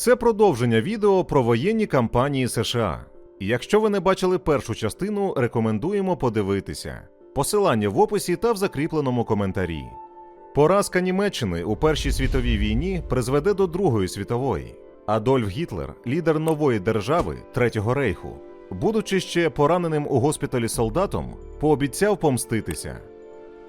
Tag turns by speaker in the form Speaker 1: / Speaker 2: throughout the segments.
Speaker 1: Це продовження відео про воєнні кампанії США. Якщо ви не бачили першу частину, рекомендуємо подивитися. Посилання в описі та в закріпленому коментарі. Поразка Німеччини у Першій світовій війні призведе до Другої світової. Адольф Гітлер, лідер нової держави Третього рейху, будучи ще пораненим у госпіталі солдатом, пообіцяв помститися.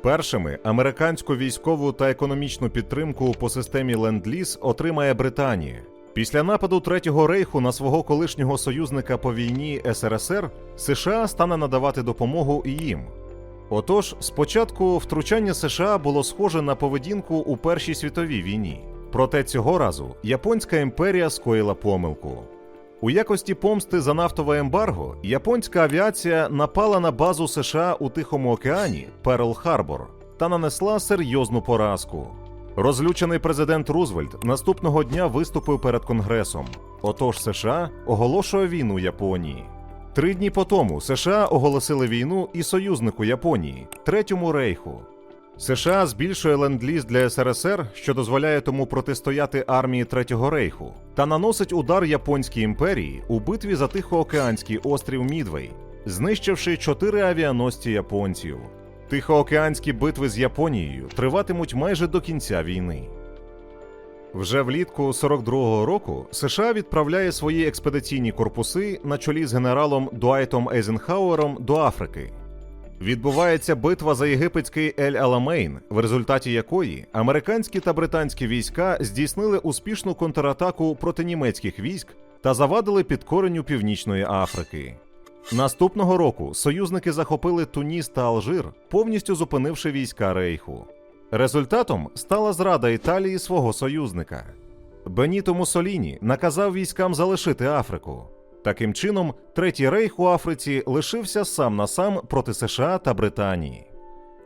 Speaker 1: Першими американську військову та економічну підтримку по системі Ленд-Ліз отримає Британія. Після нападу Третього рейху на свого колишнього союзника по війні СРСР США стане надавати допомогу і їм. Отож, спочатку втручання США було схоже на поведінку у Першій світовій війні. Проте цього разу Японська імперія скоїла помилку. У якості помсти за нафтове ембарго японська авіація напала на базу США у Тихому океані Перл Харбор та нанесла серйозну поразку. Розлючений президент Рузвельт наступного дня виступив перед Конгресом. Отож США оголошує війну Японії. Три дні по тому США оголосили війну і союзнику Японії Третьому рейху. США збільшує ленд-ліз для СРСР, що дозволяє тому протистояти армії Третього рейху, та наносить удар японській імперії у битві за Тихоокеанський острів Мідвей, знищивши чотири авіаносці японців. Тихоокеанські битви з Японією триватимуть майже до кінця війни. Вже влітку 42-го року США відправляє свої експедиційні корпуси на чолі з генералом Дуайтом Ейзенхауером до Африки. Відбувається битва за єгипетський Ель Аламейн, в результаті якої американські та британські війська здійснили успішну контратаку проти німецьких військ та завадили підкоренню Північної Африки. Наступного року союзники захопили Туніс та Алжир, повністю зупинивши війська Рейху. Результатом стала зрада Італії свого союзника. Беніто Муссоліні наказав військам залишити Африку. Таким чином, Третій рейх у Африці лишився сам на сам проти США та Британії.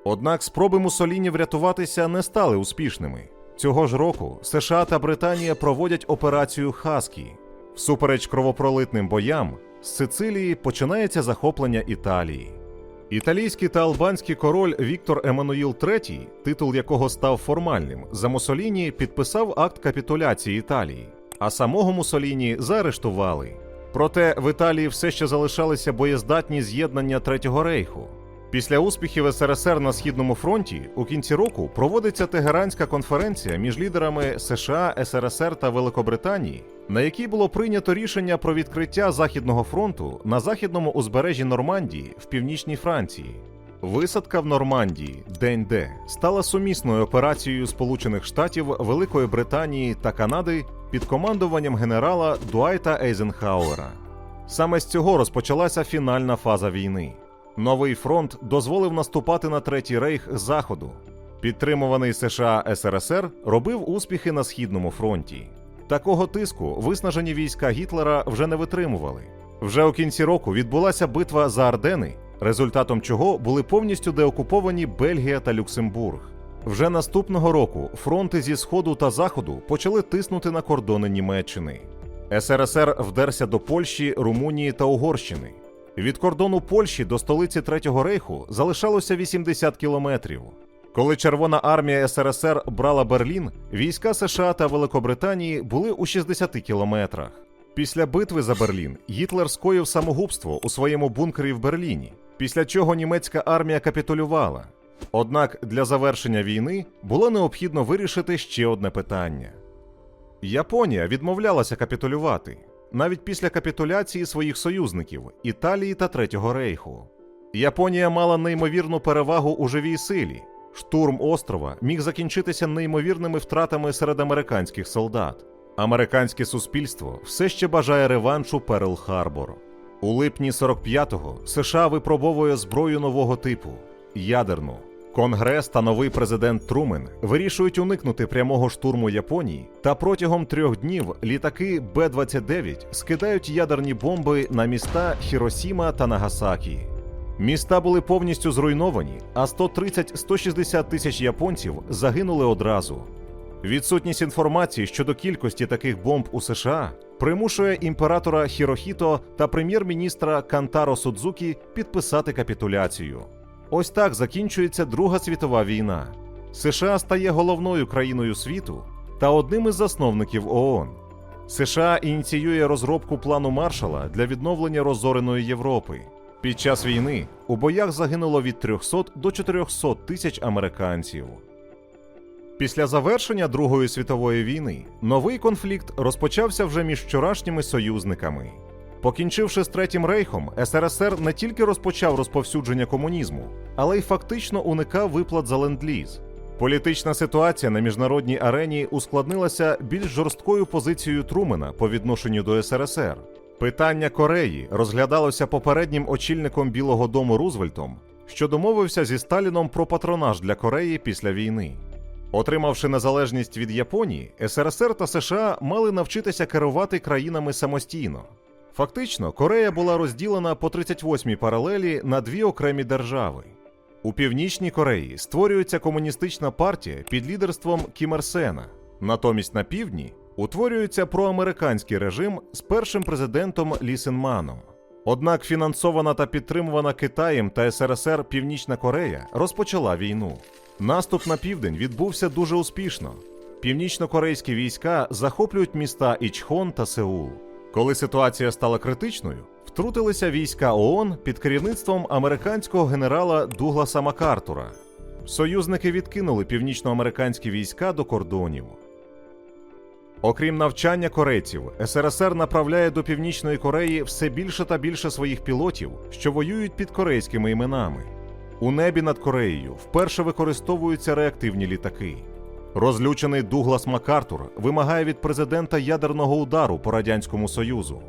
Speaker 1: Однак спроби Муссоліні врятуватися не стали успішними. Цього ж року США та Британія проводять операцію Хаскі. Всупереч кровопролитним боям, з Сицилії починається захоплення Італії. Італійський та албанський король Віктор Еммануїл III, титул якого став формальним, за Муссоліні підписав акт капітуляції Італії, а самого Муссоліні заарештували. Проте в Італії все ще залишалися боєздатні з'єднання Третього рейху. Після успіхів СРСР на східному фронті у кінці року проводиться Тегеранська конференція між лідерами США, СРСР та Великобританії, на якій було прийнято рішення про відкриття Західного фронту на західному узбережжі Нормандії в північній Франції. Висадка в Нормандії День Д стала сумісною операцією Сполучених Штатів, Великої Британії та Канади під командуванням генерала Дуайта Ейзенхауера. Саме з цього розпочалася фінальна фаза війни. Новий фронт дозволив наступати на Третій рейх заходу. Підтримуваний США СРСР робив успіхи на східному фронті. Такого тиску виснажені війська Гітлера вже не витримували. Вже у кінці року відбулася битва за Ардени, результатом чого були повністю деокуповані Бельгія та Люксембург. Вже наступного року фронти зі сходу та заходу почали тиснути на кордони Німеччини. СРСР вдерся до Польщі, Румунії та Угорщини. Від кордону Польщі до столиці Третього рейху залишалося 80 кілометрів. Коли Червона армія СРСР брала Берлін, війська США та Великобританії були у 60 кілометрах. Після битви за Берлін Гітлер скоїв самогубство у своєму бункері в Берліні, після чого німецька армія капітулювала. Однак для завершення війни було необхідно вирішити ще одне питання. Японія відмовлялася капітулювати навіть після капітуляції своїх союзників Італії та Третього рейху. Японія мала неймовірну перевагу у живій силі. Штурм острова міг закінчитися неймовірними втратами серед американських солдат. Американське суспільство все ще бажає реваншу Перл Харбор. У липні 45-го США випробовує зброю нового типу ядерну. Конгрес та новий президент Трумен вирішують уникнути прямого штурму Японії, та протягом трьох днів літаки Б-29 скидають ядерні бомби на міста Хіросіма та Нагасакі. Міста були повністю зруйновані, а 130-160 тисяч японців загинули одразу. Відсутність інформації щодо кількості таких бомб у США примушує імператора Хірохіто та прем'єр-міністра Кантаро Судзукі підписати капітуляцію. Ось так закінчується Друга світова війна. США стає головною країною світу та одним із засновників ООН. США ініціює розробку плану Маршала для відновлення розореної Європи. Під час війни у боях загинуло від 300 до 400 тисяч американців. Після завершення Другої світової війни новий конфлікт розпочався вже між вчорашніми союзниками. Покінчивши з Третім рейхом, СРСР не тільки розпочав розповсюдження комунізму, але й фактично уникав виплат за ленд-ліз. Політична ситуація на міжнародній арені ускладнилася більш жорсткою позицією Трумена по відношенню до СРСР. Питання Кореї розглядалося попереднім очільником Білого Дому Рузвельтом, що домовився зі Сталіном про патронаж для Кореї після війни. Отримавши незалежність від Японії, СРСР та США мали навчитися керувати країнами самостійно. Фактично, Корея була розділена по 38-й паралелі на дві окремі держави. У Північній Кореї створюється комуністична партія під лідерством Кім Ір Сена. Натомість на півдні утворюється проамериканський режим з першим президентом Лі Сен-маном. Однак фінансована та підтримувана Китаєм та СРСР Північна Корея розпочала війну. Наступ на південь відбувся дуже успішно. Північно-корейські війська захоплюють міста Ічхон та Сеул. Коли ситуація стала критичною, втрутилися війська ООН під керівництвом американського генерала Дугласа Макартура. Союзники відкинули північноамериканські війська до кордонів. Окрім навчання корейців, СРСР направляє до Північної Кореї все більше та більше своїх пілотів, що воюють під корейськими іменами. У небі над Кореєю вперше використовуються реактивні літаки. Розлючений Дуглас Макартур вимагає від президента ядерного удару по Радянському Союзу.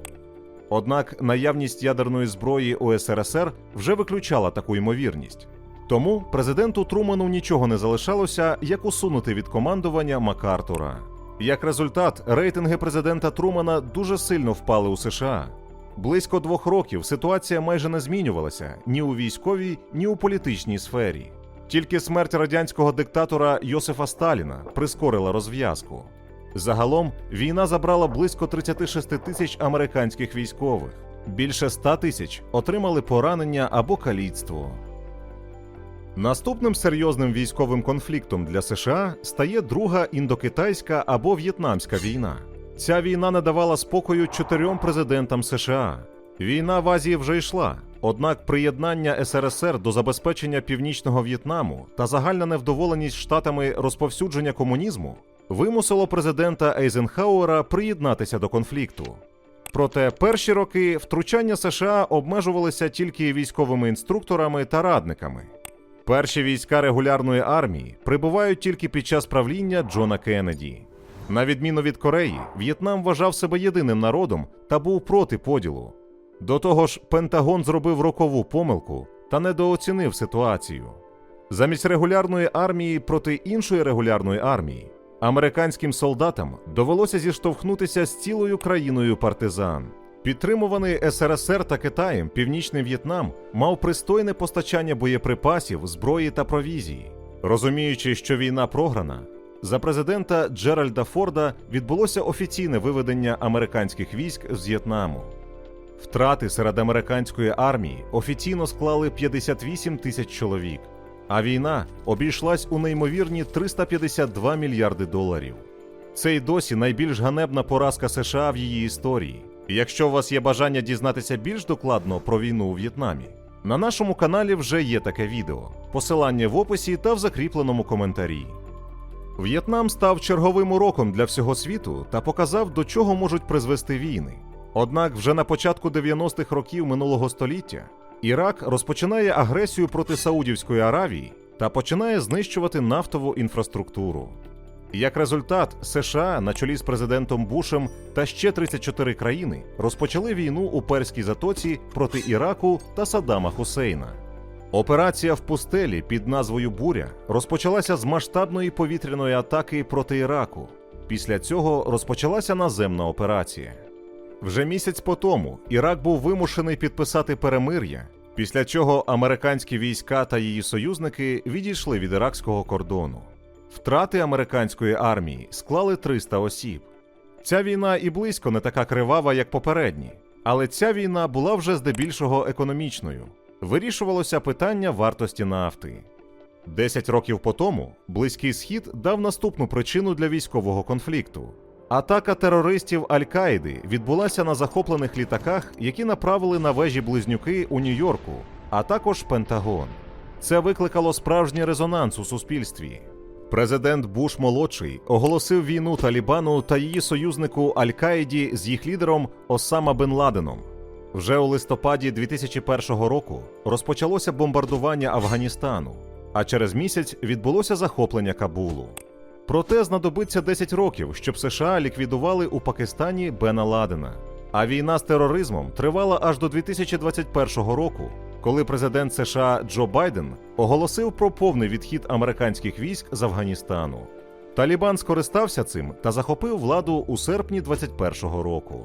Speaker 1: Однак наявність ядерної зброї у СРСР вже виключала таку ймовірність. Тому президенту Труману нічого не залишалося, як усунути від командування Макартура. Як результат, рейтинги президента Трумана дуже сильно впали у США. Близько двох років ситуація майже не змінювалася ні у військовій, ні у політичній сфері. Тільки смерть радянського диктатора Йосифа Сталіна прискорила розв'язку. Загалом війна забрала близько 36 тисяч американських військових. Більше 100 тисяч отримали поранення або каліцтво. Наступним серйозним військовим конфліктом для США стає Друга індокитайська або В'єтнамська війна. Ця війна не давала спокою чотирьом президентам США. Війна в Азії вже йшла, однак приєднання СРСР до забезпечення північного В'єтнаму та загальна невдоволеність штатами розповсюдження комунізму вимусило президента Ейзенхауера приєднатися до конфлікту. Проте перші роки втручання США обмежувалися тільки військовими інструкторами та радниками. Перші війська регулярної армії прибувають тільки під час правління Джона Кеннеді. На відміну від Кореї, В'єтнам вважав себе єдиним народом та був проти поділу. До того ж, Пентагон зробив рокову помилку та недооцінив ситуацію. Замість регулярної армії проти іншої регулярної армії американським солдатам довелося зіштовхнутися з цілою країною партизан. Підтримуваний СРСР та Китаєм, Північний В'єтнам мав пристойне постачання боєприпасів, зброї та провізії. Розуміючи, що війна програна, за президента Джеральда Форда відбулося офіційне виведення американських військ з В'єтнаму. Втрати серед американської армії офіційно склали 58 тисяч чоловік, а війна обійшлась у неймовірні 352 мільярди доларів. Це й досі найбільш ганебна поразка США в її історії. Якщо у вас є бажання дізнатися більш докладно про війну у В'єтнамі, на нашому каналі вже є таке відео. Посилання в описі та в закріпленому коментарі. В'єтнам став черговим уроком для всього світу та показав, до чого можуть призвести війни. Однак вже на початку 90-х років минулого століття Ірак розпочинає агресію проти Саудівської Аравії та починає знищувати нафтову інфраструктуру. Як результат, США на чолі з президентом Бушем та ще 34 країни розпочали війну у Перській затоці проти Іраку та Саддама Хусейна. Операція в пустелі під назвою Буря розпочалася з масштабної повітряної атаки проти Іраку. Після цього розпочалася наземна операція. Вже місяць по тому Ірак був вимушений підписати перемир'я, після чого американські війська та її союзники відійшли від іракського кордону. Втрати американської армії склали 300 осіб. Ця війна і близько не така кривава, як попередні, але ця війна була вже здебільшого економічною. Вирішувалося питання вартості нафти. Десять років по тому Близький Схід дав наступну причину для військового конфлікту. Атака терористів Аль-Каїди відбулася на захоплених літаках, які направили на вежі близнюки у Нью-Йорку, а також Пентагон. Це викликало справжній резонанс у суспільстві. Президент Буш молодший оголосив війну Талібану та її союзнику Аль-Каїді з їх лідером Осама Бен Ладеном. Вже у листопаді 2001 року розпочалося бомбардування Афганістану, а через місяць відбулося захоплення Кабулу. Проте знадобиться 10 років, щоб США ліквідували у Пакистані Бена Ладена. А війна з тероризмом тривала аж до 2021 року, коли президент США Джо Байден оголосив про повний відхід американських військ з Афганістану. Талібан скористався цим та захопив владу у серпні 2021 року.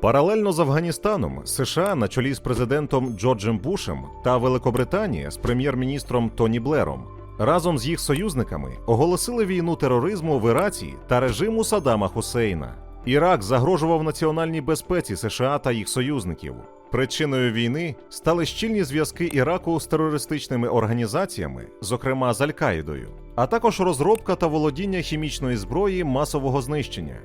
Speaker 1: Паралельно з Афганістаном США на чолі з президентом Джорджем Бушем та Великобританія з прем'єр-міністром Тоні Блером разом з їх союзниками оголосили війну тероризму в Іраці та режиму Саддама Хусейна. Ірак загрожував національній безпеці США та їх союзників. Причиною війни стали щільні зв'язки Іраку з терористичними організаціями, зокрема з Аль-Каїдою, а також розробка та володіння хімічної зброї масового знищення.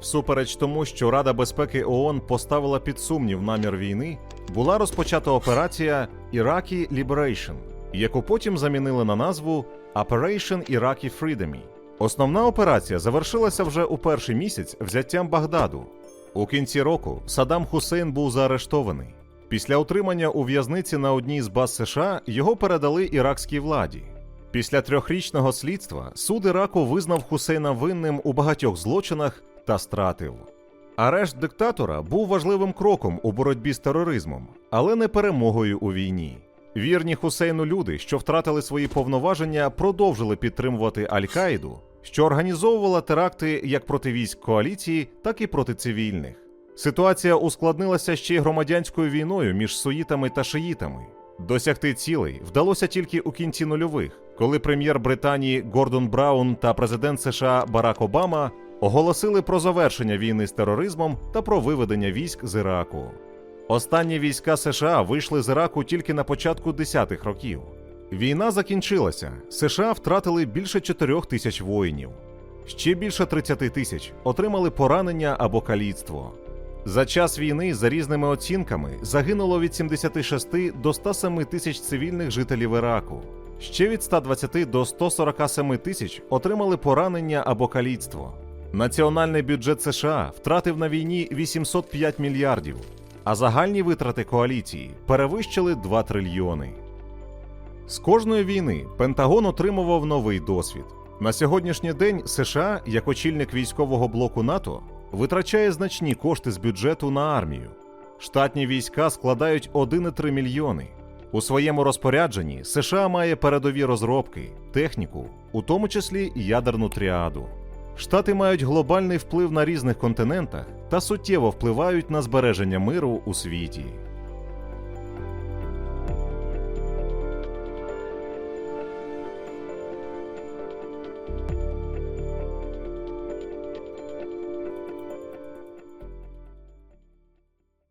Speaker 1: Всупереч тому, що Рада безпеки ООН поставила під сумнів намір війни, була розпочата операція Iraqi Liberation, яку потім замінили на назву Operation Iraqi Freedom. Основна операція завершилася вже у перший місяць взяттям Багдаду. У кінці року Саддам Хусейн був заарештований. Після утримання у в'язниці на одній з баз США його передали іракській владі. Після трьохрічного слідства суд Іраку визнав Хусейна винним у багатьох злочинах та стратив. Арешт диктатора був важливим кроком у боротьбі з тероризмом, але не перемогою у війні. Вірні Хусейну люди, що втратили свої повноваження, продовжили підтримувати Аль-Каїду, що організовувала теракти як проти військ коаліції, так і проти цивільних. Ситуація ускладнилася ще й громадянською війною між суїтами та шиїтами. Досягти цілей вдалося тільки у кінці нульових, коли прем'єр Британії Гордон Браун та президент США Барак Обама оголосили про завершення війни з тероризмом та про виведення військ з Іраку. Останні війська США вийшли з Іраку тільки на початку 10-х років. Війна закінчилася. США втратили більше 4 тисяч воїнів. Ще більше 30 тисяч отримали поранення або каліцтво. За час війни, за різними оцінками, загинуло від 76 до 107 тисяч цивільних жителів Іраку. Ще від 120 до 147 тисяч отримали поранення або каліцтво. Національний бюджет США втратив на війні 805 мільярдів, а загальні витрати коаліції перевищили 2 трильйони. З кожної війни Пентагон отримував новий досвід. На сьогоднішній день США, як очільник військового блоку НАТО, витрачає значні кошти з бюджету на армію. Штатні війська складають 1,3 мільйони. У своєму розпорядженні США має передові розробки, техніку, у тому числі ядерну тріаду. Штати мають глобальний вплив на різних континентах та суттєво впливають на збереження миру у світі.